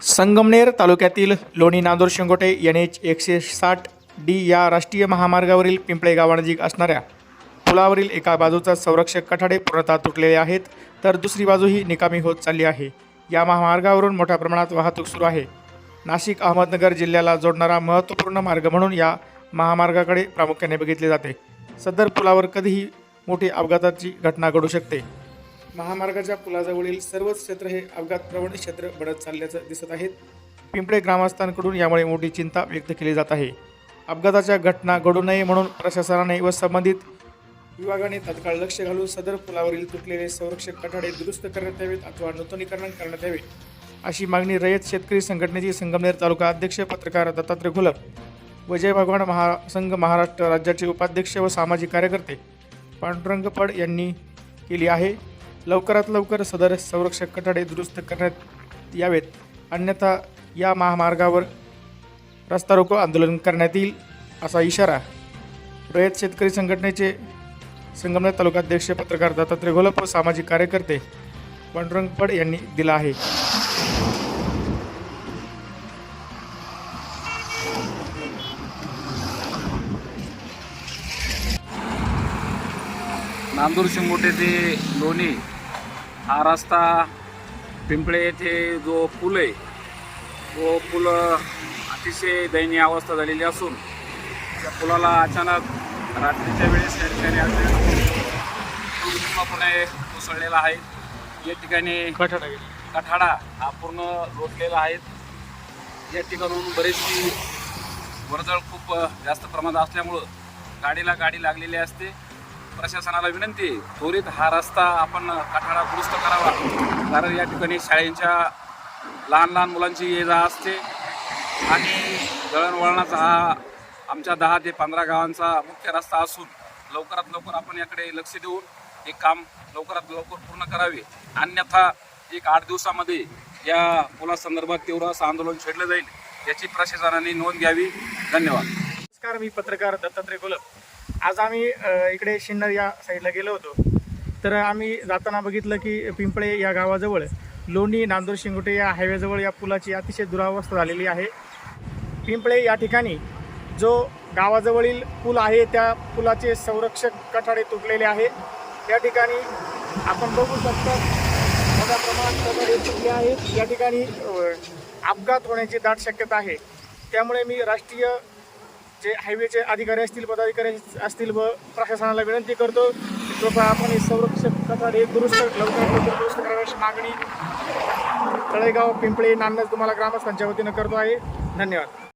संगमनेर तालुक्यातील लोणी Nandur Shingote N H एकशे साठ डी या राष्ट्रीय महामार्गावरील पिंपळे गावानजीक असणाऱ्या पुलावरील एका बाजूचा संरक्षक कठाडे पूर्णतः तुटलेले आहेत तर दुसरी बाजूही निकामी होत चालली आहे. या महामार्गावरून मोठ्या प्रमाणात वाहतूक सुरू आहे. नाशिक अहमदनगर जिल्ह्याला जोडणारा महत्त्वपूर्ण मार्ग म्हणून या महामार्गाकडे प्रामुख्याने बघितले जाते. सदर पुलावर कधीही मोठी अपघाताची घटना घडू शकते. महामार्गाच्या पुलाजवळील सर्वच क्षेत्र हे अपघात प्रवण क्षेत्र बनत चालल्याचं दिसत आहेत पिंपळे ग्रामस्थांकडून यामुळे मोठी चिंता व्यक्त केली जात आहे. अपघाताच्या घटना घडू नये म्हणून प्रशासनाने व संबंधित विभागाने तत्काळ लक्ष घालून सदर पुलावरील तुटलेले संरक्षक कठाडे दुरुस्त करण्यात यावेत अथवा नूतनीकरण करण्यात यावे अशी मागणी रयत शेतकरी संघटनेचे संगमनेर तालुका अध्यक्ष पत्रकार दत्तात्रय घोलप विजय भगवान महासंघ महाराष्ट्र राज्याचे उपाध्यक्ष व सामाजिक कार्यकर्ते पांडुरंग पड यांनी केली आहे. लवकरात लवकर सदर संरक्षक कठाडे दुरुस्त करण्यात यावेत. अन्यथा या महामार्गावर रस्ता रोको आंदोलन करण्यात येईल असा इशारा रयत शेतकरी संघटनेचे संगमनेर तालुकाध्यक्ष पत्रकार दत्तात्रय घोलप सामाजिक कार्यकर्ते पांडुरंग पड यांनी दिला आहे. नांदूर शिंगोटे ते लोणी हा रस्ता पिंपळे येथे जो पूल आहे तो पूल अतिशय दयनीय अवस्था झालेली असून त्या पुलाला अचानक रात्रीच्या वेळेस या ठिकाणी पूर्णपणे कोसळलेला आहे. या ठिकाणी कठाडा कठाडा हा पूर्ण लोटलेला आहे. या ठिकाणून बरीचशी वर्दळ खूप जास्त प्रमाणात असल्यामुळं गाडीला गाडी लागलेली असते. प्रशासनाला विनंती आहे, त्वरित हा रस्ता आपण कठाडा दुरुस्त करावा. कारण या ठिकाणी शाळेच्या लहान लहान मुलांची ये जा असते आणि दळणवळणाचा हा आमच्या दहा ते पंधरा गावांचा मुख्य रस्ता असून लवकरात लवकर आपण याकडे लक्ष देऊन हे काम लवकरात लवकर पूर्ण करावे. अन्यथा एक आठ दिवसामध्ये या पुलासंदर्भात तीव्र असं आंदोलन छेडलं जाईल याची प्रशासनाने नोंद घ्यावी. धन्यवाद. नमस्कार मी पत्रकार दत्तात्रय गोलप आज आम्ही इकडे शिन्नर या साईडला गेलो होतो. तर आम्ही जाताना बघितलं की पिंपळे या गावाजवळ लोणी नांदूर शिंगोटे या हायवेजवळ या पुलाची अतिशय दुरावस्था झालेली आहे. पिंपळे या ठिकाणी जो गावाजवळील पूल आहे त्या पुलाचे संरक्षक कठाडे तुटलेले आहे. या ठिकाणी आपण बघू शकतो मोठ्या प्रमाणात कठाडे तुटले आहेत. या ठिकाणी अपघात होण्याची दाट शक्यता आहे. त्यामुळे मी राष्ट्रीय जे हायवेचे अधिकारी असतील पदाधिकारी असतील व प्रशासनाला विनंती करतो कृपया आपण हे संरक्षक कठाडे दुरुस्त लवकरात लवकर दुरुस्त करावी अशी मागणी तळेगाव पिंपळे नांदज तुम्हाला ग्रामस्थांच्या वतीनं करतो आहे. धन्यवाद.